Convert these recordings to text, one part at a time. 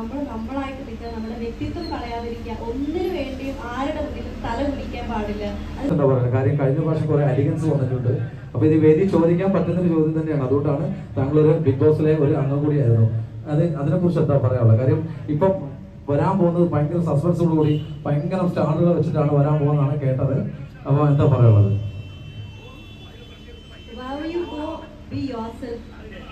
നമ്മൾ നമ്മളായിട്ട് നിൽക്കുക നമ്മുടെ വ്യക്തിത്വം കളയാതിരിക്കുക ഒന്നിനു വേണ്ടിയും ആരുടെ മുന്നിലും തല കുടിക്കാൻ പാടില്ല. അത് എന്താ പറയുക കാര്യം കഴിഞ്ഞ പ്രാവശ്യം കുറെ അലിഗൻസ് വന്നിട്ടുണ്ട്. അപ്പൊ ഇത് വേദി ചോദിക്കാൻ പറ്റുന്ന ഒരു ചോദ്യം തന്നെയാണ്. അതുകൊണ്ടാണ് താങ്കൾ ഒരു ബിഗ് ബോസിലെ ഒരു അംഗം കൂടിയായിരുന്നു. അത് അതിനെ കുറിച്ച് എന്താ പറയാനുള്ളത്? കാര്യം ഇപ്പം വരാൻ പോകുന്നത് ഭയങ്കര സസ്പെൻസോട് കൂടി ഭയങ്കര സ്റ്റാറുകൾ വെച്ചിട്ടാണ് വരാൻ പോകുന്നതാണ് കേട്ടത്. അപ്പൊ എന്താ പറയാനുള്ളത്? Wherever you go, be yourself.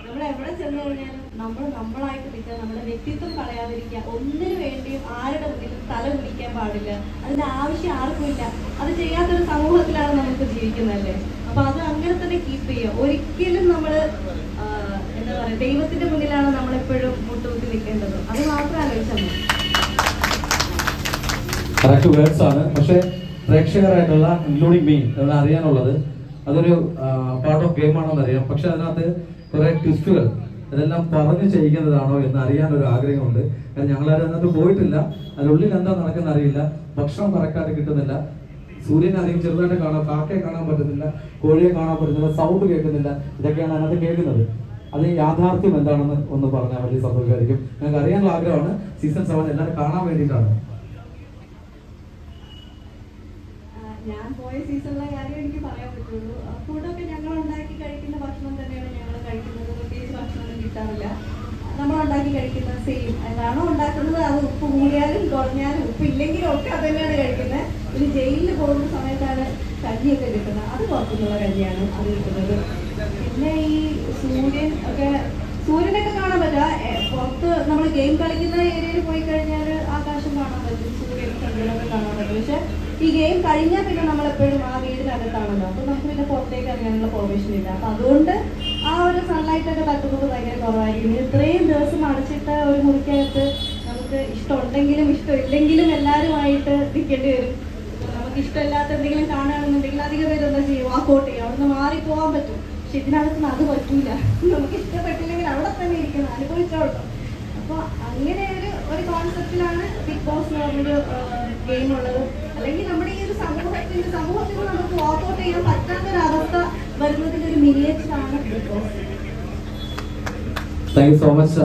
നമ്മൾ എവിടെ ചെന്ന് കഴിഞ്ഞാലും നമ്മൾ നമ്മളായിട്ട് നിൽക്കുക നമ്മുടെ വ്യക്തിത്വം കളയാതിരിക്കുക ഒന്നിനു വേണ്ടിയും ആരുടെ മുന്നിലും തല കുടിക്കാൻ പാടില്ല. അതിന്റെ ആവശ്യം ആർക്കും ഇല്ല. അത് ചെയ്യാത്തൊരു സമൂഹത്തിലാണ് നമുക്ക് ജീവിക്കുന്നതല്ലേ? അപ്പൊ അത് അങ്ങനെ തന്നെ കീപ്പ് ചെയ്യുക. ഒരിക്കലും നമ്മൾ എന്താ പറയുക ദൈവത്തിന്റെ മുന്നിലാണ് നമ്മൾ എപ്പോഴും മുട്ടുകുത്തി നിൽക്കേണ്ടത്. അത് മാത്രം ആലോചിച്ചാൽ മതി. കറക്റ്റ് വേർഡ്സ് ആണ്. പക്ഷേ പ്രേക്ഷകരായിട്ടുള്ള ഇൻക്ലൂഡിങ് മീ അറിയാനുള്ളത്. അതൊരു പാർട്ട് ഓഫ് ഗെയിം ആണെന്ന് അറിയാം പക്ഷെ അതിനകത്ത് കുറെ ട്വിസ്റ്റുകൾ അതെല്ലാം പറഞ്ഞു ചെയ്യിക്കുന്നതാണോ എന്ന് അറിയാൻ ഒരു ആഗ്രഹമുണ്ട്. കാരണം ഞങ്ങൾ അതിനകത്ത് പോയിട്ടില്ല. അതിനുള്ളിൽ എന്താ നടക്കുന്ന അറിയില്ല. ഭക്ഷണം പറക്കാതെ കിട്ടുന്നില്ല. സൂര്യനെ അധികം ചെറുതായിട്ട് കാണാം. കാക്കയെ കാണാൻ പറ്റുന്നില്ല. കോഴിയെ കാണാൻ പറ്റുന്നില്ല. സൗണ്ട് കേൾക്കുന്നില്ല. ഇതൊക്കെയാണ് അതിനകത്ത് കേൾക്കുന്നത്. അത് യാഥാർത്ഥ്യം എന്താണെന്ന് ഒന്ന് പറഞ്ഞാൽ വലിയ സന്തോഷമായിരിക്കും ഞങ്ങൾക്ക് അറിയാനുള്ള ആഗ്രഹമാണ്. സീസൺ സെവൻ എല്ലാവരും കാണാൻ വേണ്ടിയിട്ടാണ്. ഞാൻ പോയ സീസണിലെ കാര്യം എനിക്ക് പറയാൻ പറ്റുള്ളൂ. ഫുഡൊക്കെ ഞങ്ങൾ ഉണ്ടാക്കി കഴിക്കുന്ന ഭക്ഷണം തന്നെയാണ് ഞങ്ങൾ കഴിക്കുന്നത് പ്രത്യേകിച്ച് കിട്ടാറില്ല നമ്മൾ ഉണ്ടാക്കി കഴിക്കുന്ന സെയിം എന്താണോ ഉണ്ടാക്കുന്നത്? അത് ഉപ്പ് കൂടിയാലും കുറഞ്ഞാലും ഉപ്പ് ഇല്ലെങ്കിലും ഒക്കെ അത് തന്നെയാണ് കഴിക്കുന്നത്. ഒരു ജയിലിൽ പോകുന്ന സമയത്താണ് കഞ്ഞിയൊക്കെ കിട്ടുന്നത്. അത് പുറത്തുനിന്നുള്ള കഞ്ഞിയാണ് അത് കിട്ടുന്നത്. പിന്നെ ഈ സൂര്യൻ ഒക്കെ സൂര്യനൊക്കെ കാണാൻ പറ്റുക പുറത്ത് നമ്മൾ ഗെയിം കളിക്കുന്ന ഏരിയയിൽ പോയി കഴിഞ്ഞാൽ ആകാശം കാണാൻ പറ്റും. സൂര്യൻ ചന്ദ്രനൊക്കെ കാണാൻ പറ്റും. പക്ഷെ ഈ ഗെയിം കഴിഞ്ഞാൽ പിന്നെ നമ്മൾ എപ്പോഴും ആ വീടിനകത്താണല്ലോ അപ്പൊ നമുക്ക് പിന്നെ പുറത്തേക്ക് ഇറങ്ങാനുള്ള പെർമിഷൻ ഇല്ല. അപ്പൊ അതുകൊണ്ട് ആ ഒരു സൺലൈറ്റ് ഒക്കെ തട്ടുന്നത് ഭയങ്കര കുറവായിരിക്കും. ഇത്രയും ദിവസം അടച്ചിട്ട ഒരു മുറിക്കകത്ത് നമുക്ക് ഇഷ്ടമുണ്ടെങ്കിലും ഇഷ്ടമില്ലെങ്കിലും എല്ലാവരുമായിട്ട് നിൽക്കേണ്ടി വരും. നമുക്ക് ഇഷ്ടമില്ലാത്ത എന്തെങ്കിലും കാണുകയാണെന്നുണ്ടെങ്കിൽ അധികം പേര് എന്താ ചെയ്യും? വാക്കൗട്ട് ചെയ്യും. അവിടെ മാറി പോകാൻ പറ്റും. പക്ഷെ ഇതിനകത്ത് അത് പറ്റൂല. നമുക്ക് ഇഷ്ടപ്പെട്ടില്ലെങ്കിൽ അവിടെ തന്നെ ഇരിക്കണം. അനുഭവിച്ചോട്ടോ അപ്പൊ അങ്ങനെ ഒരു ഒരു കോൺസെപ്റ്റിലാണ് ബിഗ് ബോസ് എന്ന് പറഞ്ഞൊരു ഗെയിം ഉള്ളത്. അല്ലെങ്കിൽ നമ്മുടെ ഈ ഒരു സമൂഹത്തിന്റെ സമൂഹത്തിൽ നിന്ന് ചെയ്യാൻ പറ്റാത്ത ഒരു അവസ്ഥ വരുന്നതിന്റെ ഒരു മിനിയേച്ചറാണ് സോ മച്ച്